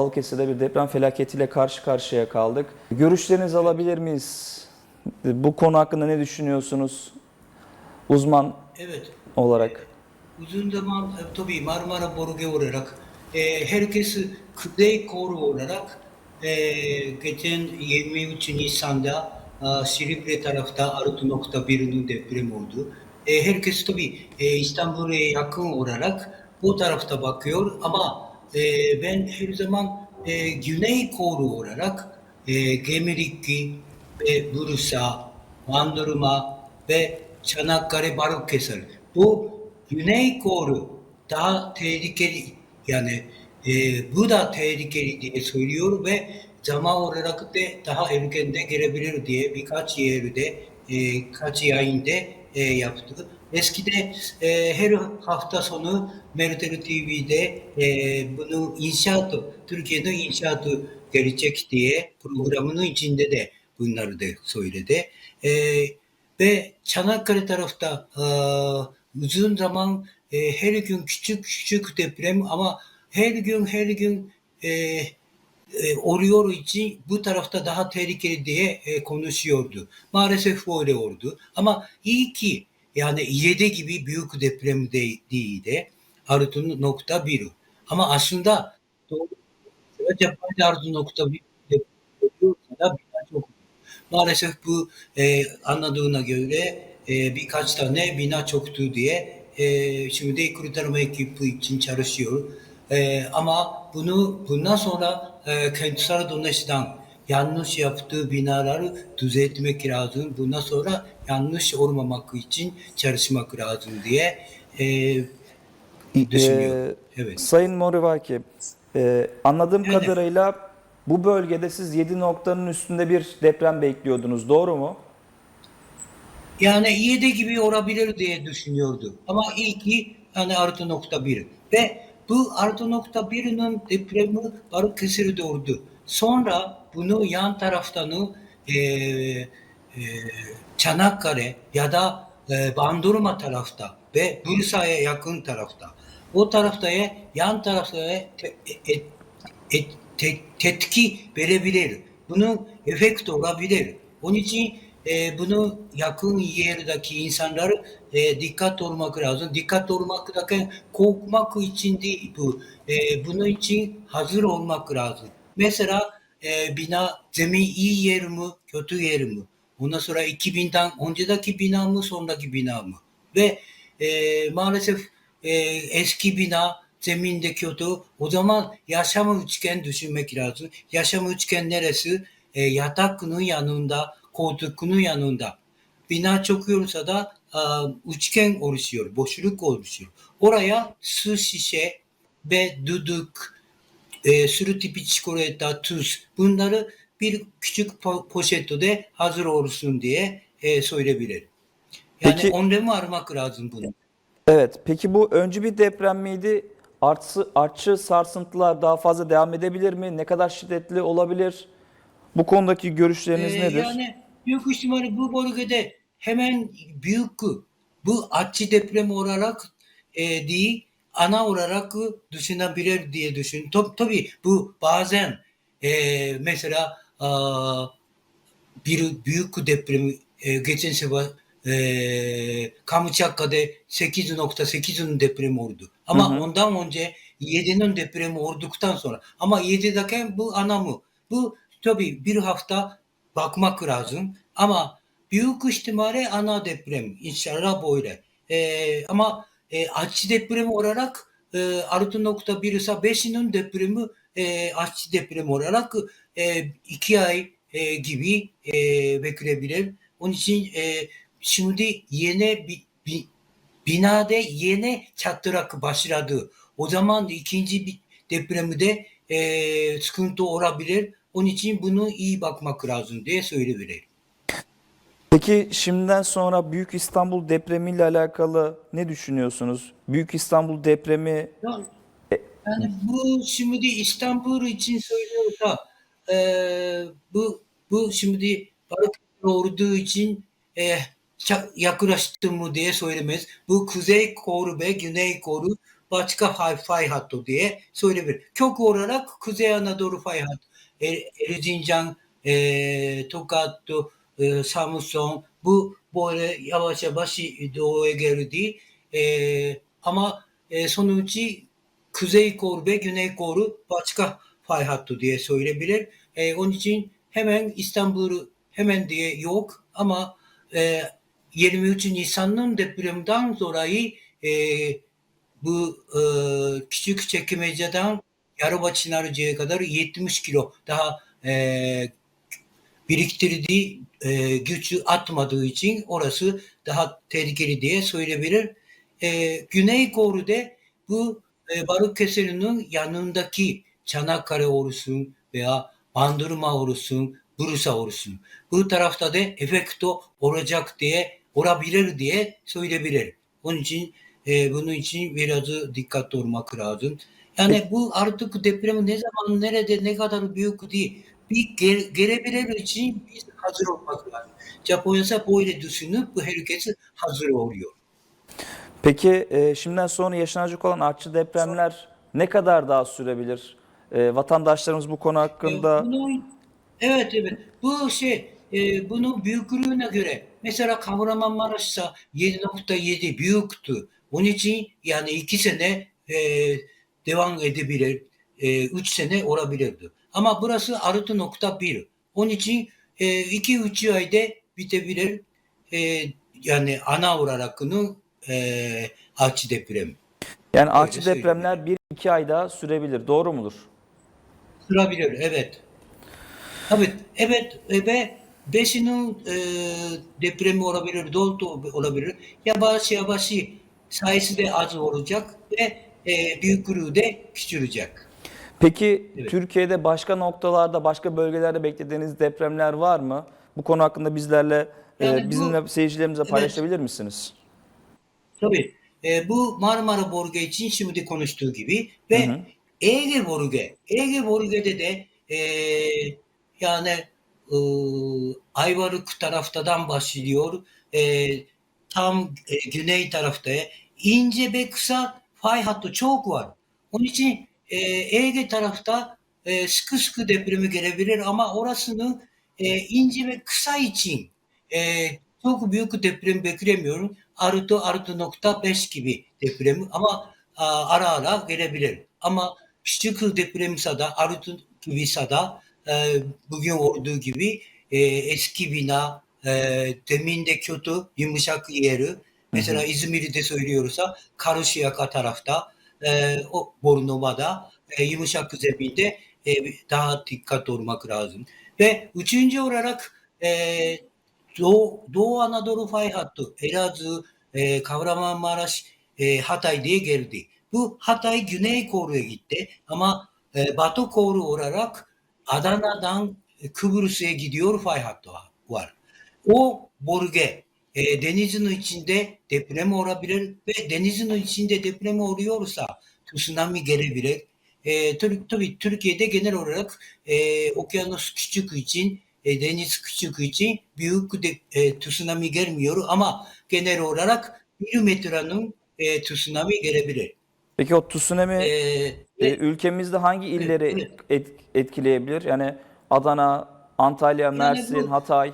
Balıkesir'de bir deprem felaketiyle karşı karşıya kaldık. Görüşlerinizi alabilir miyiz? Bu konu hakkında ne düşünüyorsunuz? Uzman Evet. olarak. Uzun zaman e, tabii Marmara bölge olarak e, herkes kuzey kolu olarak e, geçen 23 Nisan'da e, Silivri tarafta 6.1'nin deprem oldu. E, herkes tabii e, İstanbul'a yakın olarak bu tarafta bakıyor ama e, ben her zaman e, güney kolu olarak e, Gemlikli ve Bursa, Bandırma ve Çanakkale Balıkesir. Bu Güney kolu daha tehlikeli yani e, bu da tehlikeli diye söylüyor ve zaman olarak da daha erken de gelebilir diye birkaç yerde e, kaç yayında e, yaptı. Eskide e, her hafta sonu Mertel TV'de e, bunu inşaatı, Türkiye'de inşaatı gelecek diye programının içinde de bunları da söyledi. E, ve Çanakkale tarafta e, uzun zaman e, her gün küçük küçük deprem ama her gün her gün e, e, oluyor için bu tarafta daha tehlikeli diye e, konuşuyordu. Maalesef böyle oldu. Ama iyi ki yani 7 gibi büyük deprem de değildi. Arıtın nokta bir. Ama aslında doğru arıtın nokta bir da çok Maalesef bu e, anladığına göre e, birkaç tane bina çoktu diye e, şimdi kurtarma ekibi için çalışıyor. E, ama bunu bundan sonra e, kentsel dönüşten yanlış yaptığı binaları düzeltmek lazım. Bundan sonra yanlış olmamak için çalışmak lazım diye e, düşünüyor. Ee, Evet. Sayın Morivaki, e, anladığım Evet. kadarıyla bu bölgede siz 7 noktanın üstünde bir deprem bekliyordunuz. Doğru mu? Yani 7 gibi olabilir diye düşünüyordu. Ama ilki yani artı nokta bir. Ve bu artı nokta birinin depremi Balıkesir'de oldu. Sonra bunu yan taraftan e, e, Çanakkale ya da e, Bandırma tarafta ve Bursa'ya yakın tarafta. O tarafta yan tarafta te, e, e, te, tetki verebilir. Bunun efekt olabilir. Onun için e, bunu yakın yerdeki insanlar e, dikkat olmak lazım. Dikkat olmak derken korkmak için değil bu. E, bunun için hazır olmak lazım. Mesela え、ビナゼミイエルムキョトゥエルム。オナソライキビンタンオンジェダキビナムソンダキビナムで、え、マーレセフ、え、エスキビナゼミンデキョトオザマンヤシャムウチケンドシュメキラーズヤシャムウチケンネレス、え、ヤタクヌヤヌンダコートクヌヤヌンダ。ビナチョクヨルサダウチケンオルシオルボシュルクオルシオルオラヤスシシェベドゥドゥク。E, sürü tipi çikolata, tuz bunları bir küçük po- poşette hazır olsun diye e, söyleyebilirim. Yani Peki- önlemi aramak lazım bunu. Evet. Peki bu öncü bir deprem miydi? Artsı, artçı sarsıntılar daha fazla devam edebilir mi? Ne kadar şiddetli olabilir? Bu konudaki görüşleriniz Ee, nedir? Yani büyük ihtimalle bu bölgede hemen büyük bu açı deprem olarak e, değil ana olarak düşünebilir diye düşün. Tab tabii bu bazen e, mesela aa, bir büyük deprem e, geçen sefer e, Kamçatka'da 8.8'in depremi oldu. Ama Hı hı. ondan önce 7'nin depremi olduktan sonra ama 7'deki bu ana mı? Bu tabii bir hafta bakmak lazım ama büyük ihtimalle ana deprem inşallah böyle. E, ama e, açı depremi olarak e, 6.1 ise 5'inin depremi e, açı depremi olarak e, iki ay e, gibi e, bekleyebilir. Onun için e, şimdi yeni bir, bir binada yeni çatırak başladı. O zaman ikinci bir depremde e, sıkıntı olabilir. Onun için bunu iyi bakmak lazım diye söyleyebilirim. Peki şimdiden sonra Büyük İstanbul depremiyle alakalı ne düşünüyorsunuz? Büyük İstanbul depremi Yani, bu şimdi İstanbul için söylüyorsa e, bu bu şimdi Balıkesir olduğu için e, yaklaştı mı diye söylemez. Bu kuzey koru ve güney koru başka fay, fay hattı diye söyleyebilir. Kök olarak Kuzey Anadolu fay hattı, Er- Erzincan, e, Tokat, e, Samsun bu böyle yavaş yavaş doğuya geldi. E, ama e, sonucu kuzey kolu ve güney kolu başka fay hattı diye söyleyebilir. E, onun için hemen İstanbul'u hemen diye yok ama e, 23 Nisan'ın depreminden dolayı e, bu e, küçük çekmeceden Yarıbaçınarıcı'ya kadar 70 kilo daha e, biriktirdiği e, gücü atmadığı için orası daha tehlikeli diye söyleyebilir. E, Güney Kore'de bu e, Balıkesir'in yanındaki Çanakkale olsun veya Bandırma olsun, Bursa olsun. Bu tarafta da efekto olacak diye, olabilir diye söyleyebilir. Onun için e, bunun için biraz dikkatli olmak lazım. Yani bu artık deprem ne zaman, nerede, ne kadar büyük değil. Bir ge- gelebilir için biz hazır olmak lazım. Japonya ise böyle düşünüp bu herkes hazır oluyor. Peki e, şimdiden sonra yaşanacak olan artçı depremler ne kadar daha sürebilir? E, vatandaşlarımız bu konu hakkında E, bunu- evet evet. Bu şey e, bunun büyüklüğüne göre mesela Kahramanmaraş ise 7.7 büyüktü. Onun için yani iki sene e, devam edebilir. 3 sene olabilirdi. Ama burası 6.1. Onun için 2-3 ayda bitebilir. E, yani ana olarak e, artçı deprem. yani söyleyeyim. depremler 1-2 ay daha sürebilir. Doğru mudur? Sırabilir, evet. Evet, evet e, ve beşinin e, depremi olabilir, doldu olabilir. Yavaş yavaş sayısı da az olacak ve e, büyüklüğü de küçülecek. Peki Evet. Türkiye'de başka noktalarda, başka bölgelerde beklediğiniz depremler var mı? Bu konu hakkında bizlerle, e, Yani bu- bizimle seyircilerimize Evet. paylaşabilir misiniz? Tabii. E, bu Marmara bölge için şimdi konuştuğu gibi ve Hı hı. Ege bölge. Ege bölgede de e, yani e, Ayvalık taraftadan başlıyor. E, tam e, güney tarafta ince ve kısa fay hattı çok var. Onun için e, Ege tarafta e, sıkı sıkı depremi gelebilir ama orasını e, ince ve kısa için e, çok büyük deprem beklemiyorum. Artı artı nokta beş gibi depremi ama a, ara ara gelebilir. Ama küçük deprem sada artı gibi sada e, bugün olduğu gibi e, eski bina e, deminde kötü yumuşak yeri mesela İzmir'de söylüyorsa Karşıyaka tarafta e, o Bornova'da e, yumuşak zeminde e, daha dikkat olmak lazım. Ve üçüncü olarak e, Doğu, Doğu Anadolu fay hattı Elazığ, e, Kahramanmaraş, e, Hatay diye geldi. Bu Hatay Güney Koru'ya gitti ama e, Batı Koru olarak Adana'dan Kıbrıs'a gidiyor fay hattı var. O bölge e, denizin içinde deprem olabilir ve denizin içinde deprem oluyorsa tsunami gelebilir. E, tabii, tabii Türkiye'de genel olarak e, okyanus küçük için e, deniz küçük için büyük de, e, tsunami gelmiyor ama genel olarak 1 metrenin e, tsunami gelebilir. Peki o tsunami E, e, ülkemizde hangi illeri et- etkileyebilir? Yani Adana, Antalya, Mersin, bu- Hatay.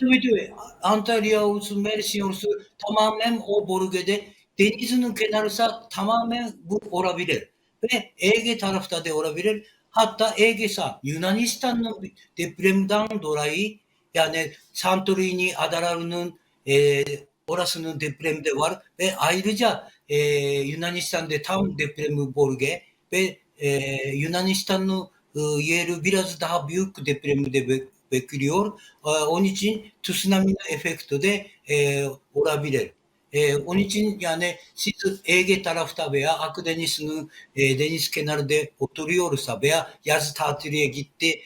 Tabii tabii. Antalya olsun, Mersin olsun tamamen o bölgede denizin kenarısa tamamen bu olabilir. Ve Ege tarafta da olabilir. Hatta Ege'sa Yunanistan'ın depremden dolayı yani Santorini adalarının e, orasının depremde var ve ayrıca e, Yunanistan'da tam depremi bölge ve e, Yunanistan'ın e, yeri biraz daha büyük depremi de bek- bekliyor. Onun için tsunami efekti de e, olabilir. E, onun için yani siz Ege tarafta veya Akdeniz'in e, deniz kenarında oturuyorsa veya yaz tatiliye gitti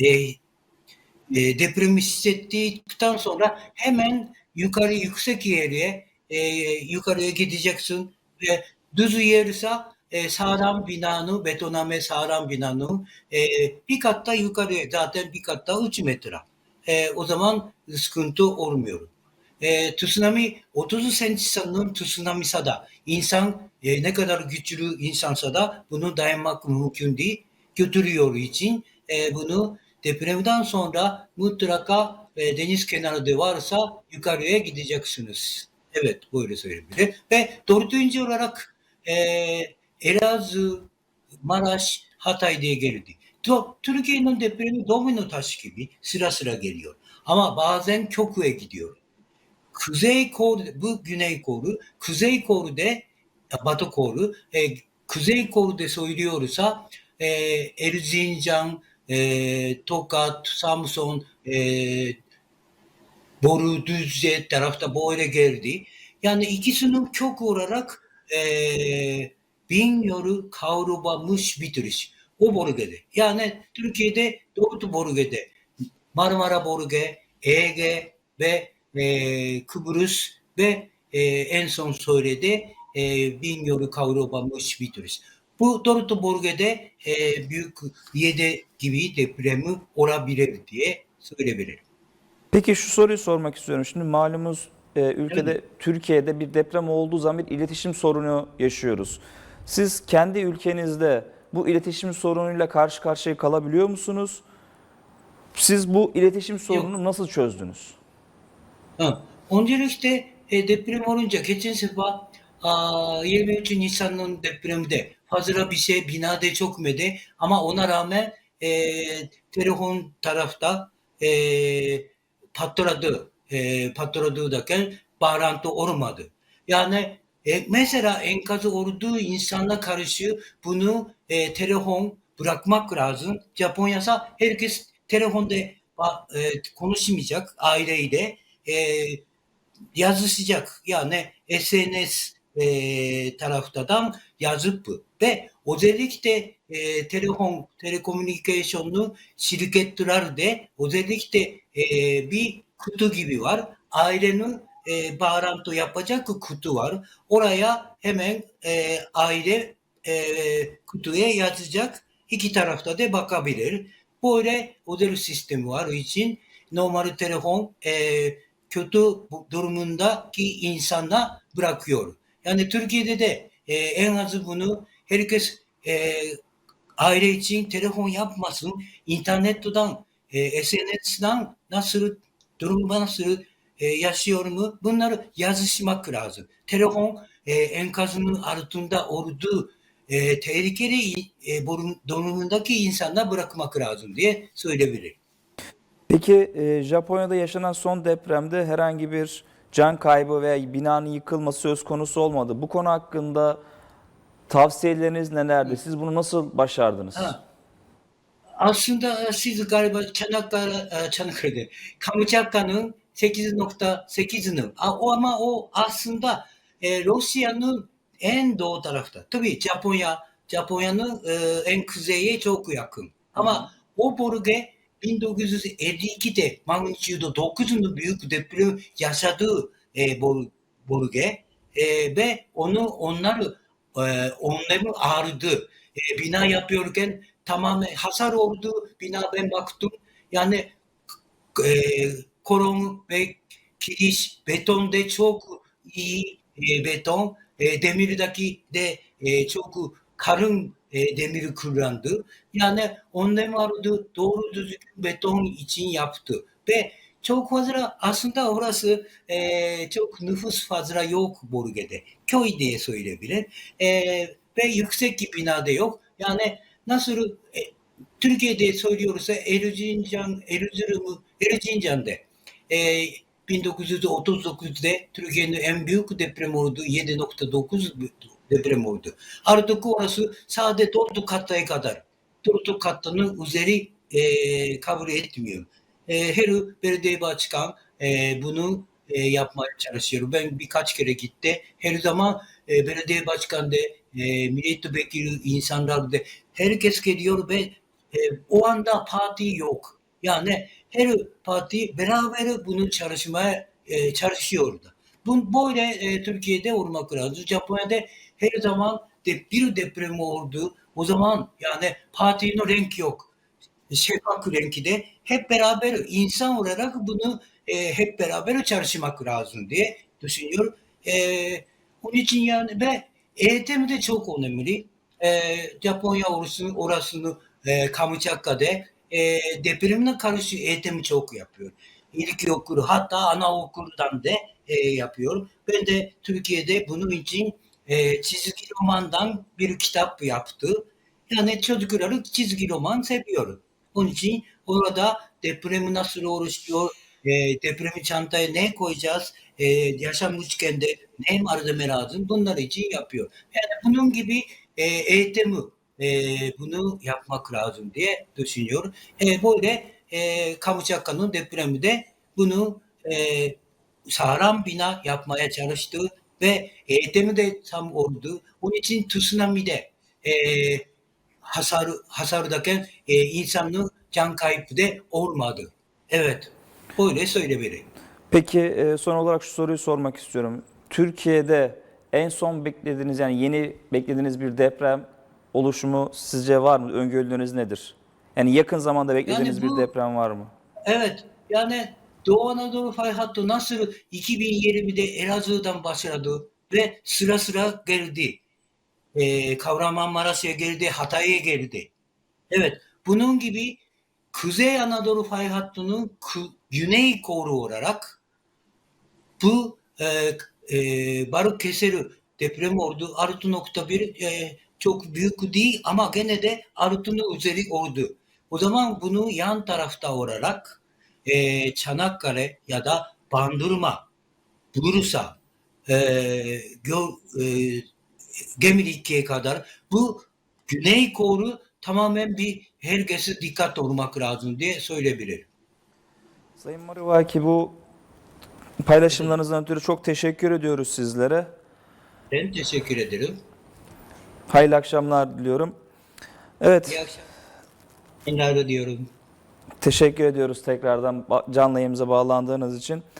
e, e, depremi hissettikten sonra hemen yukarı yüksek yere e, yukarıya gideceksin ve düz yerse e, sağlam binanın, betoname sağlam binanın e, bir katta yukarıya zaten bir katta 3 metre. E, o zaman sıkıntı olmuyor. e, tsunami 30 cm tsunami da insan e, ne kadar güçlü insansa da bunu dayanmak mümkün değil. Götürüyor için e, bunu depremden sonra mutlaka e, deniz kenarında varsa yukarıya gideceksiniz. Evet böyle söyleyebilir. Ve dördüncü olarak e, 에라즈마라시하타이데게르디또트르키에있는대표는도미노타시키비스라스라게리오아마바젠쿄쿠에기디오クゼイコール,ブギュネイコール、クゼイコールで、バトコール、え、クゼイコールでソイリオールさ、えー、エルジンジャン、えー、トカット、サムソン、えー、ボルドゥジェ、タラフタ、ボイレゲルディ、いやね、イキスの極をららく、えー、bin yolu kavrulmuş bitiriş. O bölgede. Yani Türkiye'de dört bölgede Marmara bölge, Ege ve e, Kıbrıs ve e, en son söyledi e, bin yolu kavrulmuş bitiriş. Bu dört bölgede e, büyük yedi gibi depremi olabilir diye söyleyebilirim. Peki şu soruyu sormak istiyorum. Şimdi malumunuz e, ülkede Türkiye'de bir deprem olduğu zaman bir iletişim sorunu yaşıyoruz. Siz kendi ülkenizde bu iletişim sorunuyla karşı karşıya kalabiliyor musunuz? Siz bu iletişim sorununu nasıl çözdünüz? Ha, Öncelikle e, deprem olunca geçen sefer aa, 23 Nisan'ın depremde fazla bir şey binada çökmedi ama ona rağmen e, telefon tarafta e, patladı. E, patladığı derken bağlantı olmadı. Yani e, mesela enkazı olduğu insanla karışı bunu e, telefon bırakmak lazım. Japonya'sa herkes telefonda ba- e, konuşmayacak aileyle. E, yazışacak. Yani SNS e, taraftan yazıp ve özellikle e, telefon telekomünikasyonlu şirketler de özellikle e, bir kutu gibi var. Ailenin e, bağlantı yapacak kutu var. Oraya hemen e, aile e, kutuya yazacak. İki tarafta da bakabilir. Böyle özel sistemi var. İçin normal telefon e, kötü durumundaki insana bırakıyor. Yani Türkiye'de de e, en azı bunu herkes e, aile için telefon yapmasın. İnternetten, e, SNS'den nasıl durum nasıl e, yaşıyor mu? Bunları yazışmak lazım. Telefon e, enkazının altında olduğu e, tehlikeli e, durumundaki insana bırakmak lazım diye söyleyebilirim. Peki e, Japonya'da yaşanan son depremde herhangi bir can kaybı veya binanın yıkılması söz konusu olmadı. Bu konu hakkında tavsiyeleriniz nelerdi? Siz bunu nasıl başardınız? Ha. Aslında siz galiba Çanakkale, e, Çanakkale'de Kamçatka'nın 8.8'inin A- o ama o aslında e, Rusya'nın en doğu tarafta. Tabii Japonya, Japonya'nın e, en kuzeye çok yakın. Ama o bölge 1952'de magnitudo 9'un büyük deprem yaşadığı e, böl- bölge e, ve onu onlar e, onları ağrıdı. E, bina yapıyorken tamamen hasar oldu. Bina ben baktım. Yani e, コロンベキリシベトンでチョークイーベトンデミルダキでチョークカルンデミルクランドいやねオンネマルドドールドズベトンイチンヤプトでチョークファズラアスンダーオラスチョークヌフスファズラヨークボルゲで今日でそういレビレベユクセキピナでよ。いやねナスルトゥルケでソイリオルセエルジンジャンエルズルムエルジンジャンで。E, 1939'da Türkiye'nin en büyük deprem oldu. 7.9 deprem oldu. Artık orası sadece 4 kataya kadar. 4 katının üzeri e, kabul etmiyor. E, her belediye başkan e, bunu e, yapmaya çalışıyor. Ben birkaç kere gitti. Her zaman e, belediye başkanı da e, milletvekili insanlar da herkes geliyor ve e, o anda parti yok. Yani her parti beraber bunu çalışmaya e, çalışıyordu. Bu böyle e, Türkiye'de olmak lazım. Japonya'da her zaman de, bir deprem oldu. O zaman yani partinin renk yok. şeffaf renkte hep beraber insan olarak bunu e, hep beraber çalışmak lazım diye düşünüyor. E, onun için yani ve eğitim de çok önemli. E, Japonya orası, orasını e, Kamçatka'da e, depremle karşı eğitimi çok yapıyor. İlkokul hatta anaokuldan da e, yapıyor. Ben de Türkiye'de bunun için e, çizgi romandan bir kitap yaptı. Yani çocukları çizgi roman seviyor. Onun için orada depremi nasıl oluşuyor, e, depremi çantaya ne koyacağız, e, yaşam üçgende ne malzeme lazım bunlar için yapıyor. Yani bunun gibi e, eğitimi e, bunu yapmak lazım diye düşünüyor. E, böyle e, Kamçatka'nın depremi de bunu e, sağlam bina yapmaya çalıştı ve eğitimi de tam oldu. Onun için tsunami'de e, hasar hasardaki e, insanın can kaybı da olmadı. Evet. Böyle söyleyebilirim. Peki e, son olarak şu soruyu sormak istiyorum. Türkiye'de en son beklediğiniz yani yeni beklediğiniz bir deprem oluşumu sizce var mı? Öngörüleriniz nedir? Yani yakın zamanda beklediğiniz Yani bu- bir deprem var mı? Evet. Yani Doğu Anadolu fay hattı nasıl 2020'de Elazığ'dan başladı ve sıra sıra geldi. Ee, Kahramanmaraş'a geldi, Hatay'a geldi. Evet. Bunun gibi Kuzey Anadolu fay hattının güney kolu olarak bu e, e, Balıkesir deprem oldu. 6.1 e, çok büyük değil ama gene de 6'nın üzeri oldu. O zaman bunu yan tarafta olarak e, Çanakkale ya da Bandırma, Bursa, e, Gö- e, Gemlik'e kadar bu güney kolu tamamen bir herkese dikkat olmak lazım diye söyleyebilirim. Sayın Marivaki bu paylaşımlarınızdan ötürü çok teşekkür ediyoruz sizlere. Ben teşekkür ederim. Hayırlı akşamlar diliyorum. Evet, İyi akşamlar diyorum. teşekkür ediyoruz tekrardan canlı yayımıza bağlandığınız için.